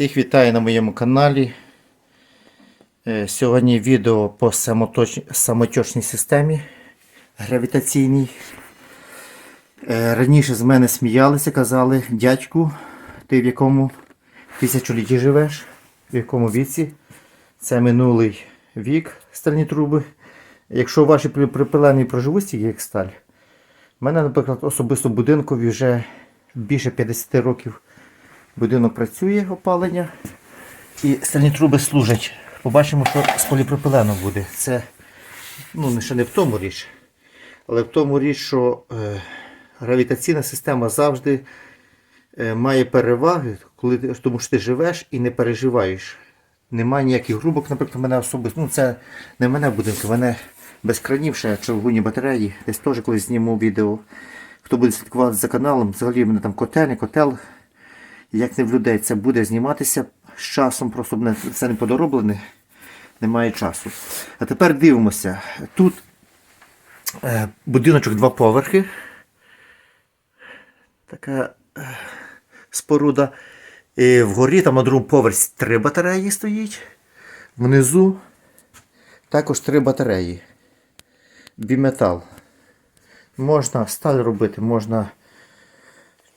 Всіх вітаю на моєму каналі. Е, Сьогодні відео по самоточ- самоточній системі гравітаційній. Е, Раніше з мене сміялися, казали, дядьку, ти в якому тисячолітті живеш, в якому віці. Це минулий вік стальні труби. Якщо ваші припилені проживуть як сталь, у мене, наприклад, особисто будинкові вже більше 50 років будинок працює опалення. І стальні труби служать. Побачимо, що з поліпропиленом буде. Це ну, ще не в тому річ, але в тому річ, що е, гравітаційна система завжди е, має переваги, коли тому що ти живеш і не переживаєш. Немає ніяких грубок, наприклад, мене особисто. Ну, це не в мене будинки, в мене без кранів ще чавгуні батареї. Десь теж колись зніму відео. Хто буде слідкувати за каналом, взагалі в мене там котельня, котел. Як не в людей це буде зніматися з часом, просто мене це не подороблене, немає часу. А тепер дивимося. Тут е, будиночок два поверхи. Така е, споруда. І вгорі там на другому поверсі три батареї стоїть. Внизу також три батареї. Біметал. Можна сталь робити, можна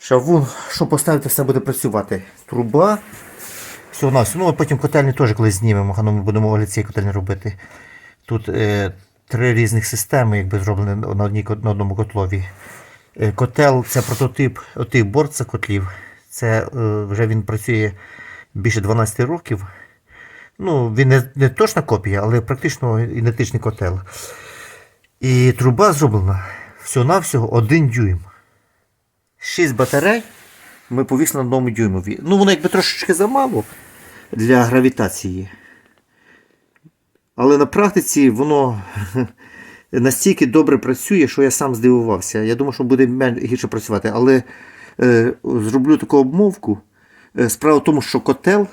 Шавун, що поставити, все буде працювати. Труба. Все у нас. Ну, а потім котельні теж колись знімемо, а ми будемо огляд цієї котельні робити. Тут е, три різних системи, якби зроблені на, одній, на одному котлові. Е, котел це прототип отих борца котлів. Це е, вже він працює більше 12 років. Ну, він не, не точна копія, але практично ідентичний котел. І труба зроблена всього-навсього 1 дюйм. 6 батарей ми повісили на одному дюймові. Ну, воно якби трошечки замало для гравітації. Але на практиці воно настільки добре працює, що я сам здивувався. Я думав, що буде гірше працювати. Але е, зроблю таку обмовку. Е, справа в тому, що котел,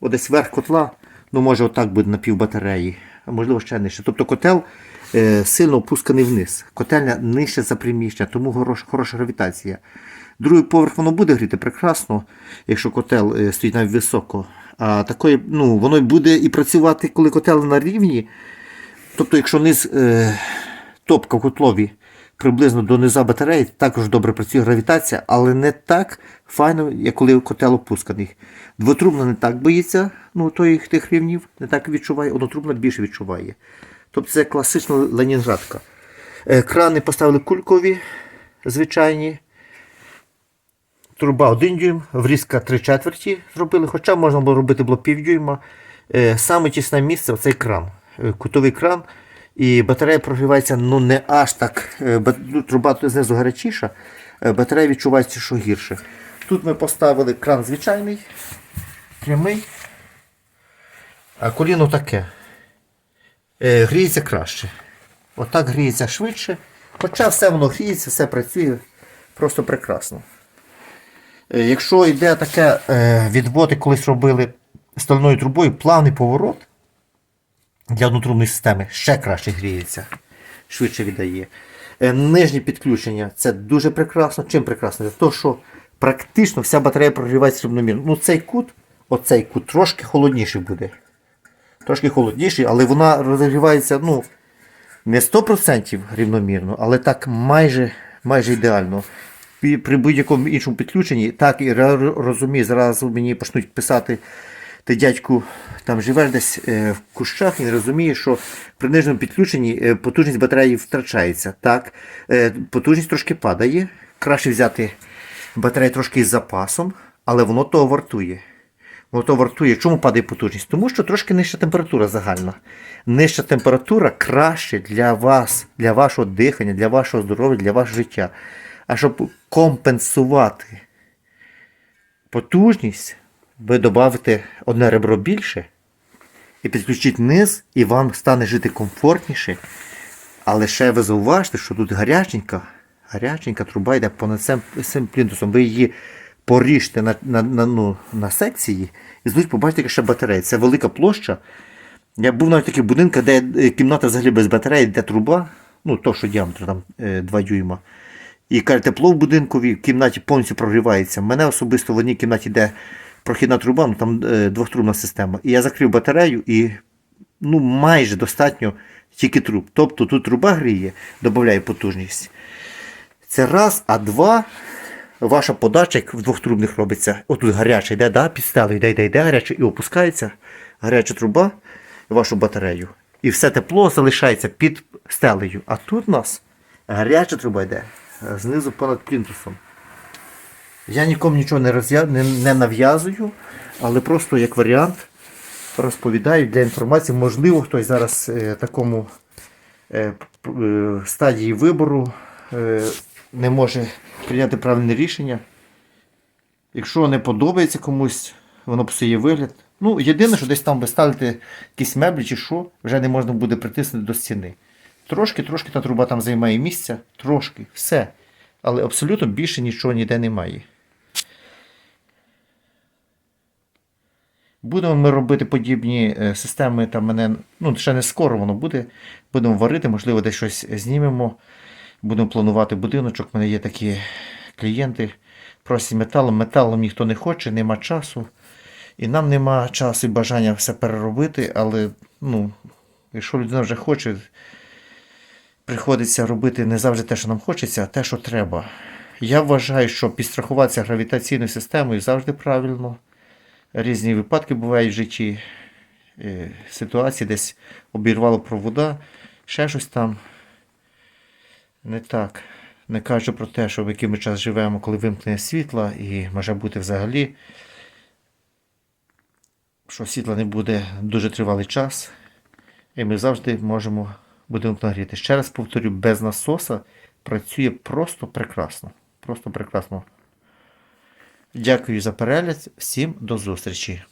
от десь верх котла, ну може отак буде на пів батареї, можливо ще нижче. Тобто котел е, сильно опусканий вниз. Котельня нижче за приміщення, тому хороша, гравітація. Другий поверх воно буде гріти прекрасно, якщо котел е, стоїть навіть високо. А такої, ну, воно буде і працювати, коли котел на рівні. Тобто, якщо низ е, топка в котлові приблизно до низа батареї, також добре працює гравітація, але не так файно, як коли котел опусканий. Двотрубна не так боїться ну, тих, тих рівнів, не так відчуває, однотрубна більше відчуває. Тобто це класична ленінградка. Е, крани поставили кулькові, звичайні. Труба 1 дюйм, врізка 3 четверті зробили, хоча можна було робити було пів дюйма. Е, Саме тісне місце цей кран. Е, Кутовий кран. І батарея прогрівається ну не аж так. е, ну, Труба тут знизу гарячіша, е, батарея відчувається, що гірше. Тут ми поставили кран звичайний, прямий, а коліно таке. Е, Гріється краще. Отак гріється швидше. Хоча все воно гріється, все працює просто прекрасно. Якщо йде таке відводи, колись робили стальною трубою, плавний поворот для однотрубної системи ще краще гріється, швидше віддає. Е, Нижнє підключення це дуже прекрасно. Чим прекрасно? То, що практично вся батарея прогрівається рівномірно. Ну цей кут, оцей кут трошки холодніший буде. Трошки холодніший, але вона розігрівається, ну, не 100% рівномірно, але так майже, майже ідеально. При будь-якому іншому підключенні, так і розумію, зразу мені почнуть писати, ти дядьку там живеш десь е, в кущах і не розумієш, що при нижньому підключенні е, потужність батареї втрачається. Так, е, потужність трошки падає. Краще взяти батарею трошки із запасом, але воно того вартує. Воно то вартує. Чому падає потужність? Тому що трошки нижча температура загальна. Нижча температура краще для вас, для вашого дихання, для вашого здоров'я, для вашого життя. А щоб компенсувати потужність, ви додаєте одне ребро більше і підключіть низ, і вам стане жити комфортніше. Але ще ви зауважте, що тут гаряченька, гаряченька труба йде понад цим, плінтусом. Ви її поріжте на, на, на, ну, на секції і звуть побачите, яка ще батарея. Це велика площа. Я був навіть в таких де е, кімната взагалі без батареї, де труба, ну то, що діаметр там е, 2 дюйма. І каже, тепло в будинкові, в кімнаті повністю прогрівається. Мене особисто в одній кімнаті, де прохідна труба, ну там е, двохтрубна система. І я закрив батарею і ну, майже достатньо тільки труб. Тобто тут труба гріє, додає потужність. Це раз, а два. Ваша подача, як в двохтрубних робиться, отут гаряча йде, да, під стелею йде, йде, йде гаряча і опускається гаряча труба вашу батарею. І все тепло залишається під стелею. А тут у нас гаряча труба йде е, знизу понад плінтусом. Я нікому нічого не, роз'я... не, не нав'язую, але просто як варіант розповідаю для інформації. Можливо, хтось зараз е, такому е, е, стадії вибору е, не може прийняти правильне рішення. Якщо не подобається комусь, воно псує вигляд. Ну, єдине, що десь там ви ставите якісь меблі чи що, вже не можна буде притиснути до стіни. Трошки, трошки та труба там займає місця, трошки, все. Але абсолютно більше нічого ніде немає. Будемо ми робити подібні е, системи, там мене, ну, ще не скоро воно буде. Будемо варити, можливо, десь щось знімемо. Будемо планувати будиночок. У мене є такі клієнти. Просять металом. Металом ніхто не хоче, нема часу. І нам нема часу і бажання все переробити, але ну, якщо людина вже хоче, приходиться робити не завжди те, що нам хочеться, а те, що треба. Я вважаю, що підстрахуватися гравітаційною системою завжди правильно. Різні випадки бувають в житті. Е, Ситуації десь обірвало провода, ще щось там. Не так. Не кажу про те, що в який ми час живемо, коли вимкнення світла, і може бути взагалі, що світла не буде дуже тривалий час. І ми завжди можемо будинок нагріти. Ще раз повторю, без насоса працює просто прекрасно. Просто прекрасно. Дякую за перегляд. Всім до зустрічі.